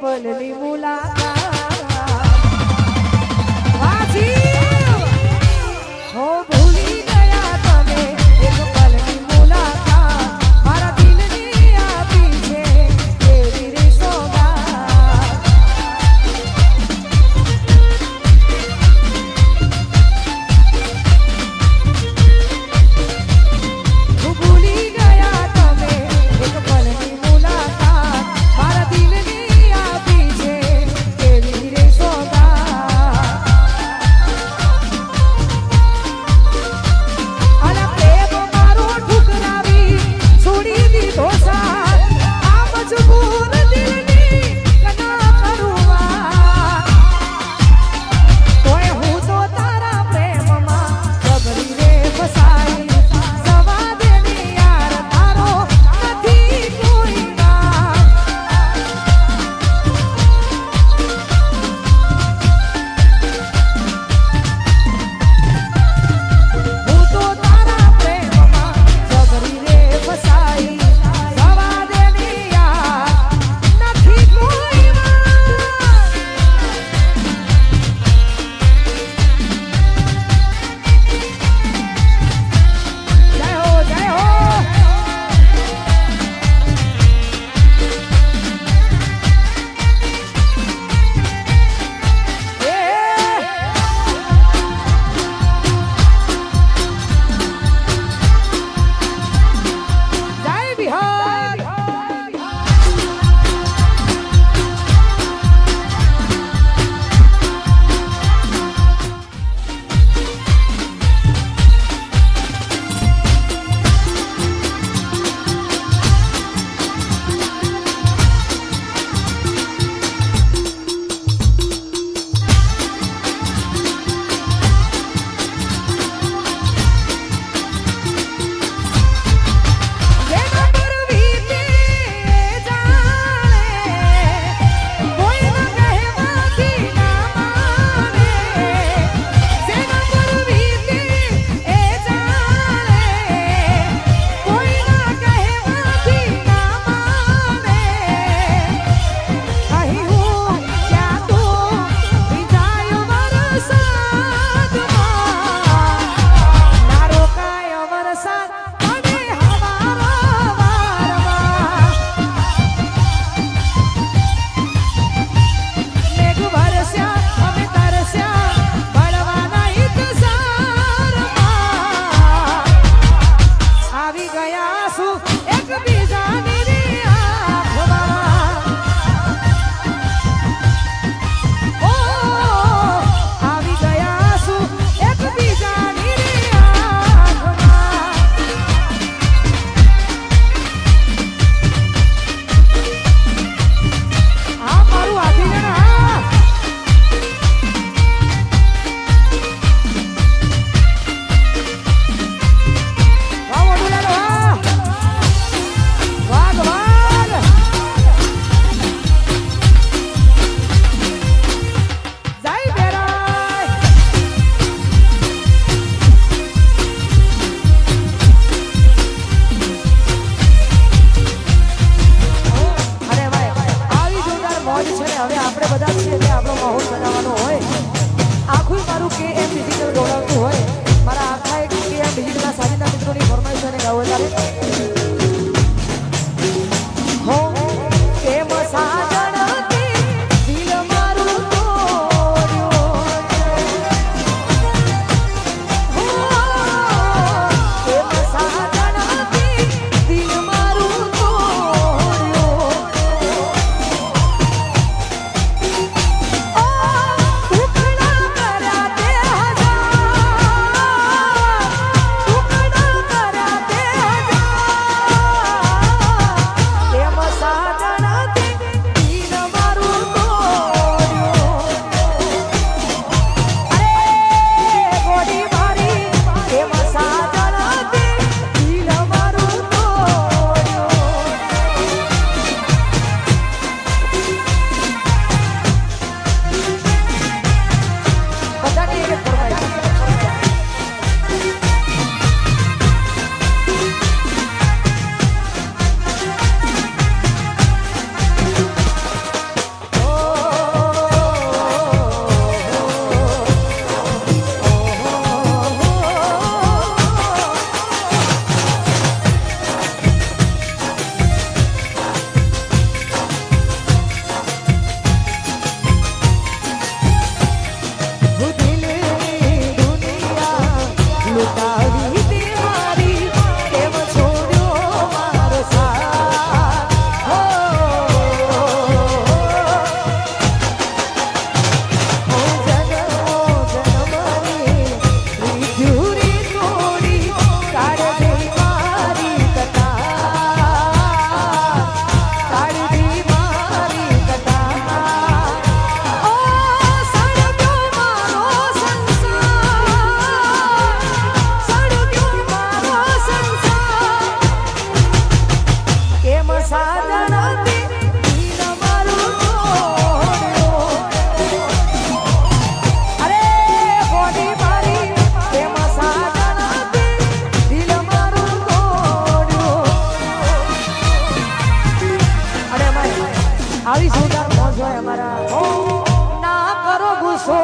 પલની મુલાકાત. ચાલીસ હજાર પહોંચો અમારા ના કરો ગુસ્સો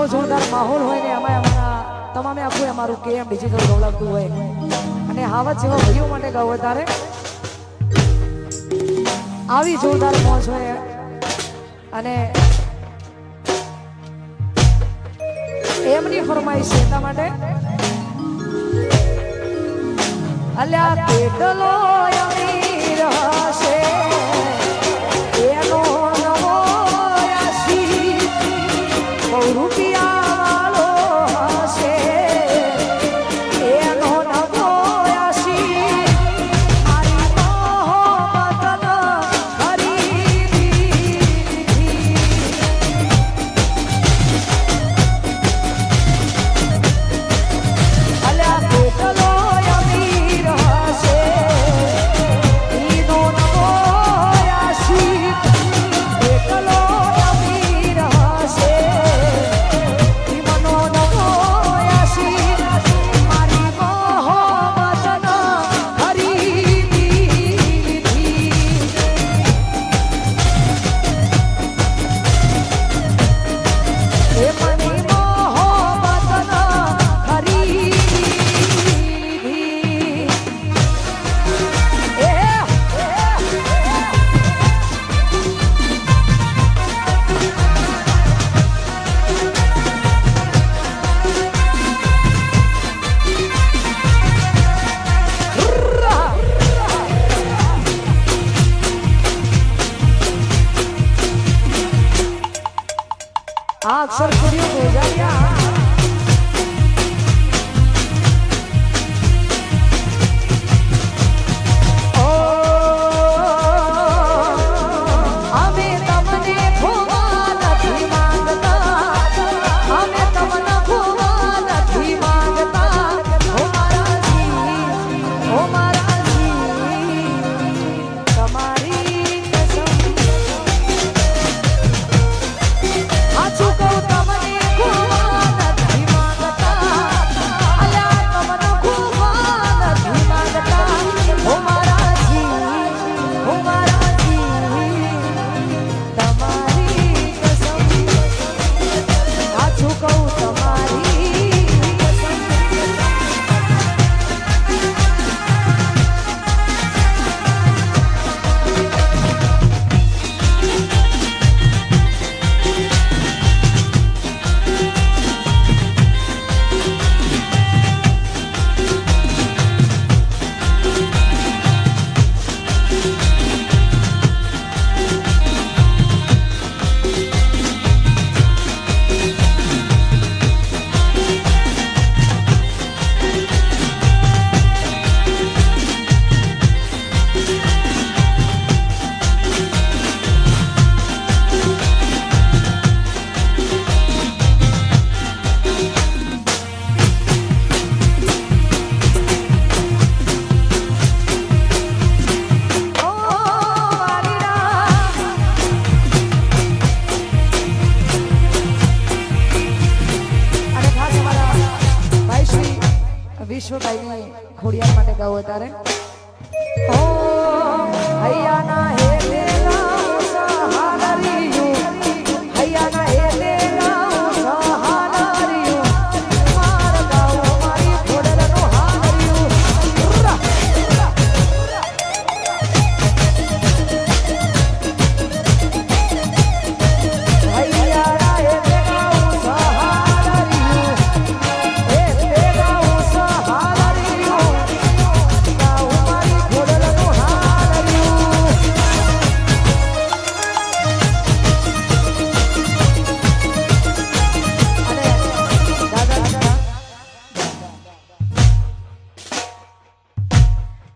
આવો જોરદાર માહોલ હોય ને એમાં અમારા તમામે આખું અમારું કેમ ડિજિટલ ગૌલાવતું હોય. અને હાવત જેવા ભાઈઓ માટે ગાવ વધારે. આવી જોરદાર મોજ હોય. અને એમની ફરમાઈશ એટલા માટે. અલ્યા કેટલો અમીર હશે.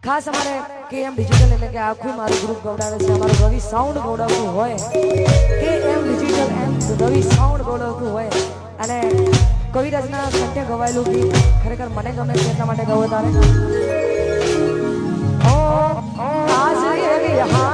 ખાસ અમારે કે એમ ડિજિટલ એટલે કે આખું મારું ગ્રુપ ગવડાવે છે. અમારું રવિ સાઉન્ડ ગવડાવતું હોય. કે એમ ડિજિટલ એમ રવિ સાઉન્ડ ગવડાવતું હોય. અને કવિરાજના સત્ય ગવાયેલું ગીત ખરેખર મને ગમે છે, એટલા માટે ગવો તારે. આજ યહાં